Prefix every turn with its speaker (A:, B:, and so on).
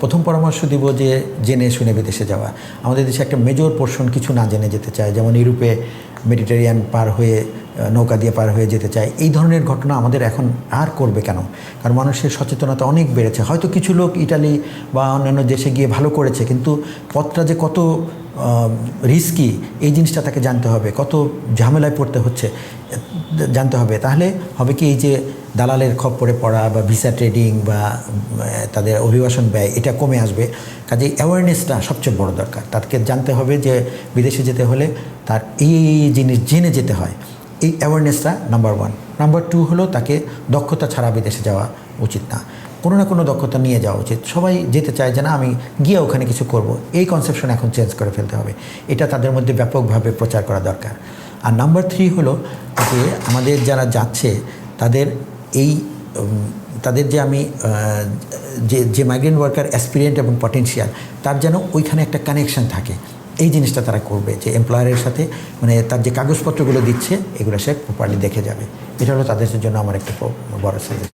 A: প্রথম পরামর্শ দিব যে জেনে শুনে বিদেশে যাওয়া। আমাদের দেশে একটা মেজর পোর্শন কিছু না জেনে যেতে চায়, যেমন ইউরোপে মেডিটেরিয়ান পার হয়ে নৌকা দিয়ে পার হয়ে যেতে চায়। এই ধরনের ঘটনা আমাদের এখন আর করবে কেন? কারণ মানুষের সচেতনতা অনেক বেড়েছে। হয়তো কিছু লোক ইটালি বা অন্যান্য দেশে গিয়ে ভালো করেছে, কিন্তু পথটা যে কত রিস্কি এই জিনিসটা তাকে জানতে হবে। কত ঝামেলায় পড়তে হচ্ছে, জানতে হবে। তাহলে হবে কি, এই যে দালালের খপ্পরে পড়া বা ভিসা ট্রেডিং বা তাদের অভিবাসন ব্যয়, এটা কমে আসবে। কাজে অ্যাওয়ারনেসটা সবচেয়ে বড় দরকার। তাকে জানতে হবে যে বিদেশে যেতে হলে তার এই এই জিনিস জেনে যেতে হয়। এই অ্যাওয়ারনেসটা নাম্বার ওয়ান নাম্বার টু হলো তাকে দক্ষতা ছাড়া বিদেশে যাওয়া উচিত না। কোনো না কোনো দক্ষতা নিয়ে যাওয়া উচিত। সবাই যেতে চায় যে, না, আমি গিয়ে ওখানে কিছু করব। এই কনসেপশন এখন চেঞ্জ করে ফেলতে হবে। এটা তাদের মধ্যে ব্যাপকভাবে প্রচার করা দরকার। আর নাম্বার থ্রি হলো যে, আমাদের যারা যাচ্ছে, তাদের এই তাদের যে আমি যে যে মাইগ্রেন্ট ওয়ার্কার অ্যাসপিরিয়েন্ট এবং পটেনশিয়াল তার যেন ওইখানে একটা কানেকশন থাকে। এই জিনিসটা তারা করবে যে এমপ্লয়ারের সাথে মানে তার যে কাগজপত্রগুলো দিচ্ছে, এগুলো সে প্রপারলি দেখে যাবে। এটা হলো তাদের জন্য আমার একটা বড় সাজেশন